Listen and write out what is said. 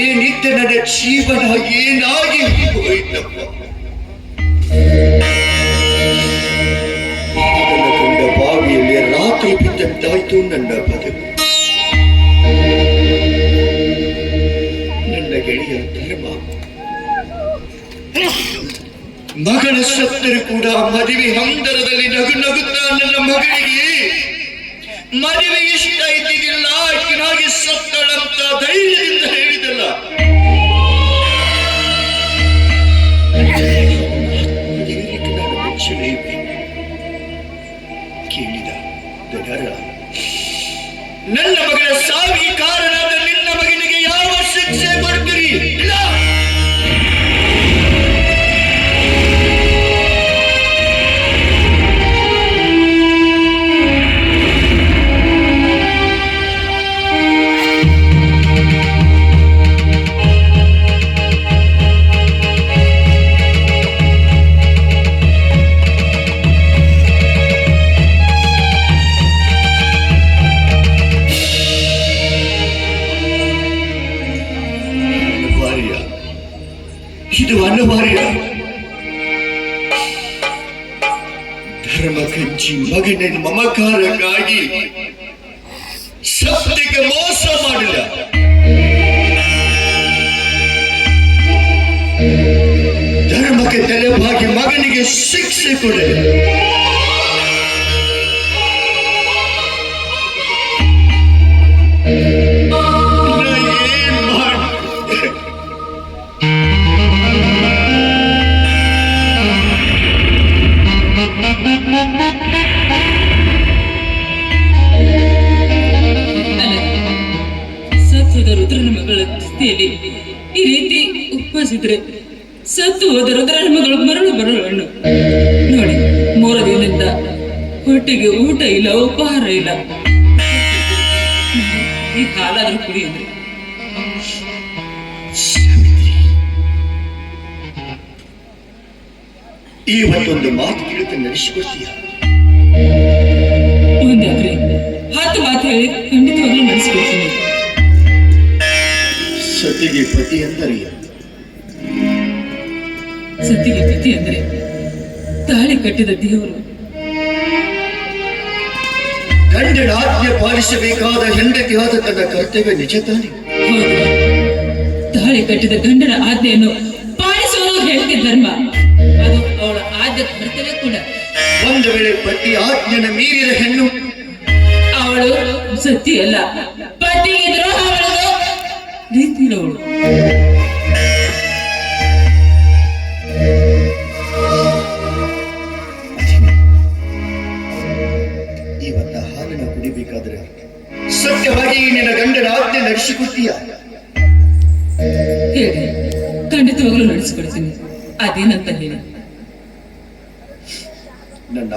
ಜೀವನ ಏನಾಗಿ ಹೋಯಿತಪ್ಪ? ನನ್ನ ಕಂಡ ಬಾವಿಯಲ್ಲಿ ರಾತ್ರಿ ಬಿದ್ದಂತಾಯ್ತು ನನ್ನ ಬದುಕು. ನನ್ನ ಗೆಳೆಯ ಧರ್ಮ. ಮಗಳ ಸತ್ತರು ಕೂಡ ಮದುವೆ ಹಂದರದಲ್ಲಿ ನಗು ನಗುತ್ತಾ ನನ್ನ ಮಗಳಿಗೆ. ಮದುವೆ ಇಷ್ಟ ಇದ್ದಿದ್ದಿಲ್ಲ ಸತ್ತಳಂತ ಧೈರ್ಯದಿಂದ ನನ್ನ ಇದು ಅನಿವಾರ್ಯ ಧರ್ಮ ಕಂಚಿ ಮಗನ ಮಮಕಾರಕ್ಕಾಗಿ ಸತ್ಯಕ್ಕೆ ಮೋಸ ಮಾಡಿಲ್ಲ ಧರ್ಮಕ್ಕೆ ತಲೆಬಾಗಿ ಮಗನಿಗೆ ಶಿಕ್ಷೆ ಕೊಡಲಿ ಸತ್ವದ ರುದ್ರನ ಮಗಳ ಸ್ಥಿತಿಯಲ್ಲಿ ಈ ರೀತಿ ಉಪವಾಸಿದ್ರೆ ಸತ್ತು ಹೋದ ರುದ್ರನ ಮಗಳು ಮರಳು ಬರಳು ನೋಡಿ ಮೂರು ದಿನದಿಂದ ಹೊಟ್ಟೆಗೆ ಊಟ ಇಲ್ಲ, ಉಪಹಾರ ಇಲ್ಲ. ಈ ಹಾಲಾದ್ರೂ ಕುಡಿಯಿದ್ರೆ ಒಂದೊಂದು ಮಾತು ಕೇಳಿದ ನಡೆಸಿಕೊಡ್ತೀಯ ಹತ್ತು ಮಾತು ಹೇಳಿ ಖಂಡಿತವಾಗ್ಲೂ ನಡೆಸಿಕೊಡ್ತೀನಿ ಸತಿಗೆ ಪತಿ ಅಂದರೆ ಸತಿಗೆ ಪತಿ ಅಂದ್ರೆ ತಾಳಿ ಕಟ್ಟಿದ ದೇವರು. ಗಂಡನ ಆಜ್ಞೆ ಪಾಲಿಸಬೇಕಾದ ಹೆಂಡತಿಯಾದ ತನ್ನ ಕರ್ತವ್ಯ ನಿಜ ತಾನೆ? ತಾಳಿ ಕಟ್ಟಿದ ಗಂಡನ ಆಜ್ಞೆಯನ್ನು ಪಾಲಿಸುವುದು ಹೇಗೆ ಧರ್ಮ? ಕರ್ತವ್ಯ ಕೂಡ. ಒಂದು ವೇಳೆ ಪತಿ ಆಜ್ಞನ ಮೀರಿದ ಹೆಣ್ಣು ಅವಳು ಸತ್ಯ ಅಲ್ಲ. ಪತಿಗೆ ದ್ರೋಹ ರೀತಿಯವಳು ಇವತ್ತ ಹಾಲನ್ನು ಕುಡಿಬೇಕಾದ್ರೆ ಸತ್ಯವಾಗಿ ನಿನ್ನ ಗಂಡನ ಆಜ್ಞೆ ನಡೆಸಿಕೊಡ್ತೀಯ ಹೇಳಿ ಖಂಡಿತವಾಗ್ಲೂ ನಡೆಸಿಕೊಡ್ತೀನಿ. ಅದೇನಂತ ಹೇಳಿ.